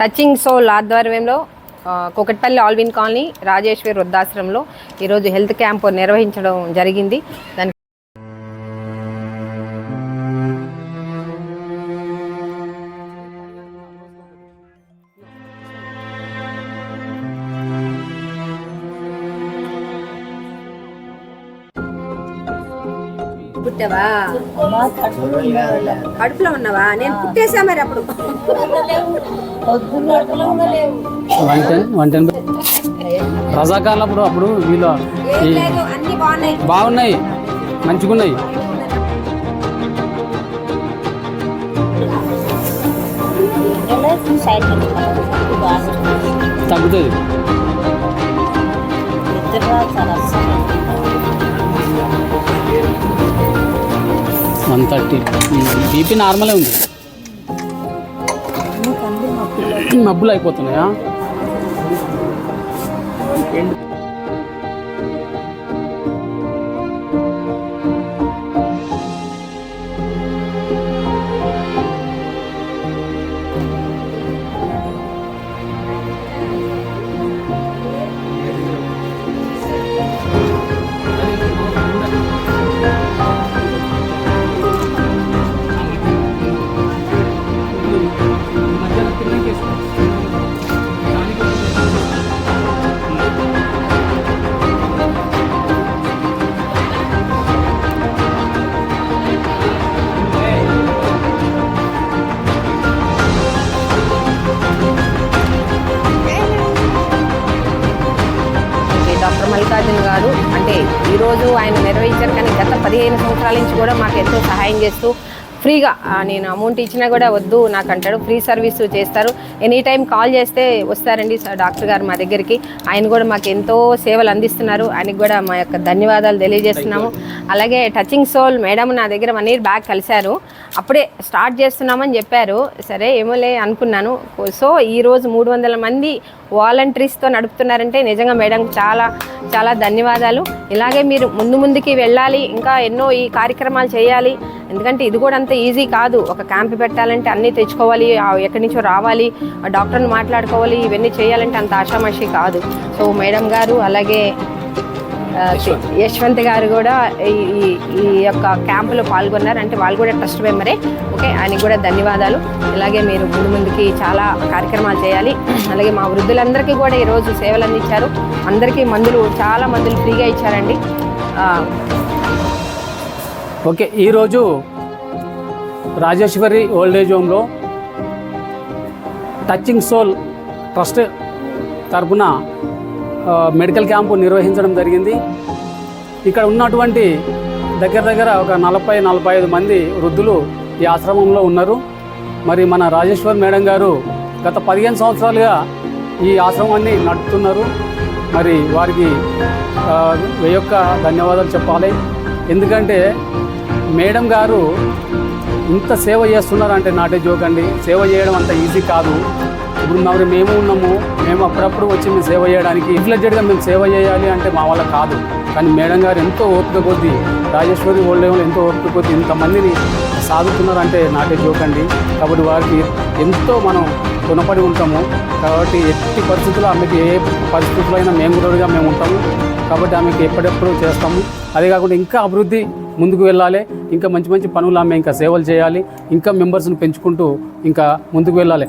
Touching soul ఆధ్వర్యంలో Kukatpally Alvin colony Rajeshwari వృద్ధాశ్రమంలో ఈరోజు హెల్త్ క్యాంప్ నిర్వహించడం జరిగింది. దానికి పుట్టావా? కడుపులో ఉన్నావా? నేను పుట్టేసా మరి అప్పుడు. One ten one ten. రజాకాలప్పుడు అప్పుడు వీళ్ళు బాగున్నాయి బాగున్నాయి మంచిగున్నాయి. తగ్గుతుంది. One thirty. బీపీ నార్మలే ఉంది. మబ్బులు అయిపోతున్నాయా? గారు అంటే ఈరోజు ఆయన నిర్వహించారు కానీ గత పదిహేను సంవత్సరాల నుంచి కూడా మాకు ఎంతో సహాయం చేస్తూ ఫ్రీగా నేను అమౌంట్ ఇచ్చినా కూడా వద్దు నాకు అంటాడు. ఫ్రీ సర్వీస్ చేస్తారు. ఎనీ టైం కాల్ చేస్తే వస్తారండి డాక్టర్ గారు మా దగ్గరికి. ఆయన కూడా మాకు ఎంతో సేవలు అందిస్తున్నారు. ఆయనకి కూడా మా యొక్క ధన్యవాదాలు తెలియజేస్తున్నాము. అలాగే టచింగ్ సోల్ మేడం నా దగ్గర వన్ ఇయర్ బ్యాక్ కలిశారు. అప్పుడే స్టార్ట్ చేస్తున్నామని చెప్పారు. సరే ఏమోలే అనుకున్నాను. సో ఈరోజు మూడు వందల మంది వాలంటీర్స్తో నడుపుతున్నారంటే నిజంగా మేడం చాలా చాలా ధన్యవాదాలు. ఇలాగే మీరు ముందు ముందుకి వెళ్ళాలి ఇంకా ఎన్నో ఈ కార్యక్రమాలు చేయాలి. ఎందుకంటే ఇది కూడా అంత ఈజీ కాదు. ఒక క్యాంప్ పెట్టాలంటే అన్నీ తెచ్చుకోవాలి ఎక్కడి నుంచో రావాలి ఆ డాక్టర్ని మాట్లాడుకోవాలి ఇవన్నీ చేయాలంటే అంత ఆషామాషి కాదు. సో మేడం గారు అలాగే యశ్వంత్ గారు కూడా ఈ ఈ- ఈ యొక్క క్యాంపులో పాల్గొన్నారు. అంటే వాళ్ళు కూడా ట్రస్ట్ మెంబరే. ఓకే ఆయనకి కూడా ధన్యవాదాలు. ఇలాగే మీరు ముందు ముందుకి చాలా కార్యక్రమాలు చేయాలి. అలాగే మా వృద్ధులందరికీ కూడా ఈరోజు సేవలు అందించారు. అందరికీ మందులు చాలా మందులు ఫ్రీగా ఇచ్చారండి. ఓకే ఈరోజు రాజేశ్వరి ఓల్డ్ ఏజ్ హోమ్లో టచింగ్ సోల్ ట్రస్ట్ తరపున మెడికల్ క్యాంపు నిర్వహించడం జరిగింది. ఇక్కడ ఉన్నటువంటి దగ్గర దగ్గర ఒక నలభై నలభై ఐదు మంది వృద్ధులు ఈ ఆశ్రమంలో ఉన్నారు. మరి మన రాజేశ్వర్ మేడం గారు గత పదిహేను సంవత్సరాలుగా ఈ ఆశ్రమాన్ని నడుపుతున్నారు. మరి వారికి ఆ, వెయ్యొక్క ధన్యవాదాలు చెప్పాలి. ఎందుకంటే మేడం గారు ఇంత సేవ చేస్తున్నారంటే నాటే జోకండి సేవ చేయడం అంత ఈజీ కాదు. ఇప్పుడు మరి మేము ఉన్నాము మేము అప్పుడప్పుడు వచ్చి మేము సేవ చేయడానికి ఇన్ఫ్లెక్టెడ్గా మేము సేవ చేయాలి అంటే మా వల్ల కాదు. కానీ మేడం గారు ఎంతో ఓపిక కొద్దీ రాజేశ్వరి ఓల్డేమో ఎంతో ఓపిక కొద్దీ ఇంతమందిని సాగుతున్నారంటే నాకే జోక్ కాబట్టి వారికి ఎంతో మనం రుణపడి ఉంటాము. కాబట్టి ఎట్టి పరిస్థితుల్లో ఆమెకి ఏ పరిస్థితుల్లో అయినా మేము కూడా మేము ఉంటాము. కాబట్టి ఆమెకి ఎప్పటికప్పుడు చేస్తాము. అదే కాకుండా ఇంకా అభివృద్ధి ముందుకు వెళ్ళాలి. ఇంకా మంచి మంచి పనులు ఆమె ఇంకా సేవలు చేయాలి. ఇంకా మెంబర్స్ని పెంచుకుంటూ ఇంకా ముందుకు వెళ్ళాలి.